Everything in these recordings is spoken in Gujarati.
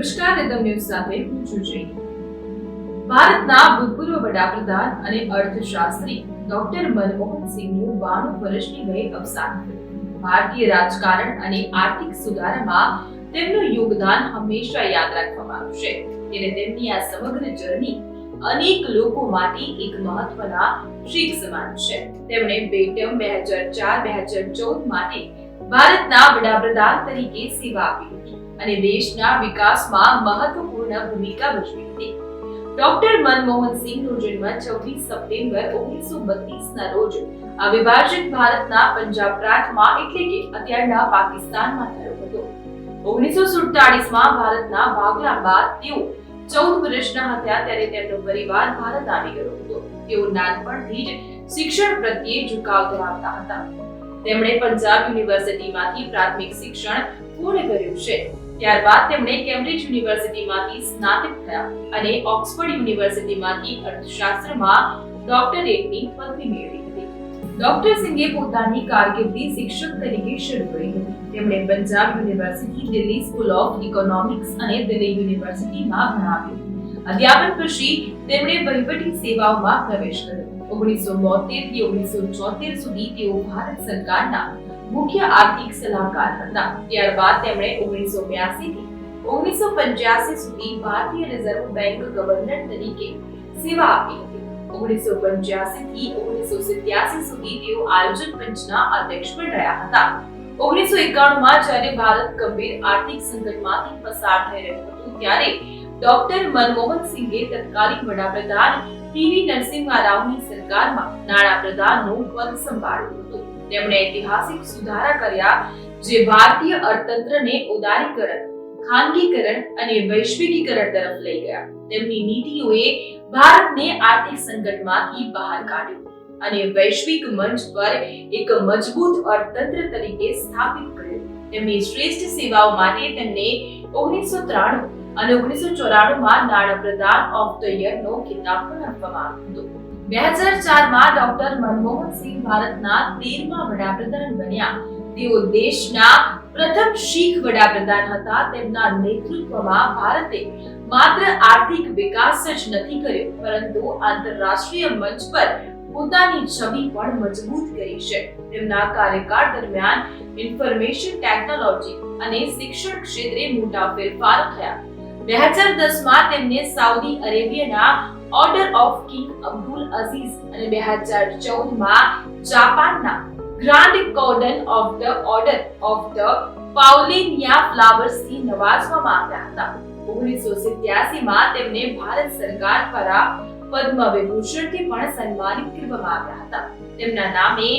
નમસ્કાર રિધમ ન્યૂઝ સાથે હું છું જય ભારતના ભૂતપૂર્વ વડાપ્રધાન અને અર્થશાસ્ત્રી ડોક્ટર મનમોહન બાણું વર્ષની વયે અવસાન ભારતીય રાજકારણ અને આર્થિક સુધારામાં તેમનું યોગદાન હંમેશા યાદ રાખવામાં આવશે ત્યારે તેમની આ સમગ્ર જર્ની અનેક લોકો માટે એક મહત્વના શીખ સમાન છે. તેમણે બે ટર્મ બે હજાર ચાર બે હજાર ચૌદ માટે ભારતના વડાપ્રધાન તરીકે સેવા આપી હતી. અને દેશના વિકાસમાં મહત્વપૂર્ણ ભૂમિકા ભજવી હતી. ડોક્ટર મનમોહન સિંહનો જન્મ 26 સપ્ટેમ્બર 1932 ના રોજ અવિભાજિત ભારતના પંજાબ પ્રાંતમાં એટલે કે અત્યારના પાકિસ્તાનમાં થયો હતો. 1947 માં ભારતના ભાગલા બાદ તેઓ 14 વર્ષના હતા ત્યારે તેમનો પરિવાર ભારત આવી ગયો હતો. તેઓ નાનપણથી જ શિક્ષણ પ્રત્યે ઝુકાવ ધરાવતા હતા. તેમણે પંજાબ યુનિવર્સિટીમાંથી પ્રાથમિક શિક્ષણ પૂર્ણ કર્યું છે. ત્યારબાદ તેમણે કેમ્બ્રિજ યુનિવર્સિટીમાંથી સ્નાતક થયા અને ઓક્સફર્ડ યુનિવર્સિટીમાંથી અર્થશાસ્ત્રમાં ડોક્ટરેટની પદવી મેળવી હતી. ડોક્ટર સિંઘે પોતાની કારકિર્દી શિક્ષક તરીકે શરૂ કરી હતી. તેમણે Punjab university, Delhi school of economics અને દિલ્હી યુનિવર્સિટીમાં ભણાવ્યું. અધ્યાપન પછી તેમણે વહીવટી સેવાઓમાં પ્રવેશ કર્યો. ઓગણીસો બોતેરથી ઓગણીસો ચોતેર સુધી તેઓ ભારત સરકારના મુખ્ય આર્થિક સલાહકાર હતા. ત્યારબાદ તેમણે ઓગણીસો બ્યાસી થી ઓગણીસો પંચ્યાસી સુધી ભારતીય રિઝર્વ બેંક ગવર્નર તરીકે સેવા આપી હતી. ઓગણીસો પંચ્યાસી થી ઓગણીસો સિત્યાસી સુધી તેઓ આયોજન પંચના અધ્યક્ષ પણ રહ્યા હતા. ઓગણીસો એકાણું માં જ્યારે ભારત ગંભીર આર્થિક સંકટમાંથી પસાર થઈ રહ્યું હતું, ત્યારે ડોક્ટર મનમોહન સિંઘે તત્કાલીન વડાપ્રધાન પીવી નરસિંહા રાવની સરકારમાં નાણાપ્રધાનનો પદ સંભાળ્યું હતું. તેમણે ઐતિહાસિક સુધારા કર્યા જે ભારતીય અર્થતંત્રને ઉદારીકરણ, ખાનગીકરણ અને વૈશ્વિકીકરણ તરફ લઈ ગયા. તેમની નીતિઓએ ભારતને આર્થિક સંકટમાંથી બહાર કાઢ્યું અને વૈશ્વિક મંચ પર એક મજબૂત અર્થતંત્ર તરીકે સ્થાપિત કર્યું. તેમની શ્રેષ્ઠ સેવાઓ માટે તેમને ઓગણીસો ત્રાણું અને ઓગણીસો ચોરાણું માં નાણાપ્રધાન ઓફ ધ યર નો ખિતાબ પણ આપવામાં આવ્યો હતો. બે હજાર ચારમાં ડોક્ટર મનમોહન સિંહ ભારતના તેરમા વડાપ્રધાન બન્યા. તેઓ દેશના પ્રથમ શીખ વડાપ્રધાન હતા. તેમના નેતૃત્વમાં ભારતે માત્ર આર્થિક વિકાસ જ નથી કર્યો, પરંતુ આંતરરાષ્ટ્રીય મંચ પર પોતાની છબી પણ મજબૂત કરી છે. તેમના કાર્યકાળ દરમિયાન ઇન્ફોર્મેશન ટેકનોલોજી અને શિક્ષણ ક્ષેત્રે મોટા ફેરફાર થયા. બે હજાર દસમાં તેમને સાઉદી અરેબિયાના order of king Abdul Aziz અને બે હજાર ચૌદમાં જાપાનના grand cordon of the order of the Paulownia ફ્લાવર્સથી નવાજવામાં આવ્યા હતા. ઓગણીસો સિત્યાસી માં તેમને ભારત સરકાર દ્વારા પદ્મ વિભૂષણથી પણ સન્માનિત કરવામાં આવ્યા હતા. તેમના નામે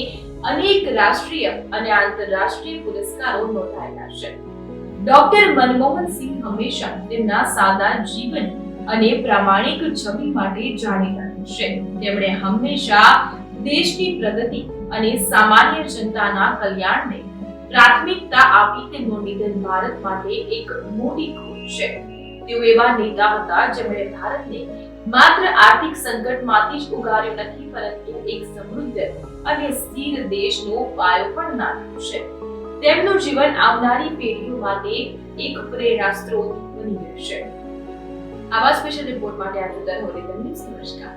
અનેક રાષ્ટ્રીય અને આંતરરાષ્ટ્રીય પુરસ્કારો નોંધાયેલા છે. ડોક્ટર મનમોહન હંમેશા તેમના સાદા જીવન અને પ્રામાણિક છબી માટે જાણીતા છે. તેમણે હંમેશા દેશની પ્રગતિ અને સામાન્ય જનતાના કલ્યાણને પ્રાથમિકતા આપી તેમનું નિધન ભારત માટે એક મોટી ખોટ છે. તેઓ એવા નેતા હતા જેમણે ભારતને માત્ર આર્થિક સંકટમાંથી જ ઉગાર્યો નથી, પરંતુ એક સમૃદ્ધ અને સ્થિર દેશનો પાયો પણ નાખ્યો છે. તેમનું જીવન આવનારી પેઢીઓ માટે એક પ્રેરણા સ્ત્રોત બની રહેશે આવા સ્પેશિયલ રિપોર્ટ માટે આજે દર હોલી નમસ્કાર.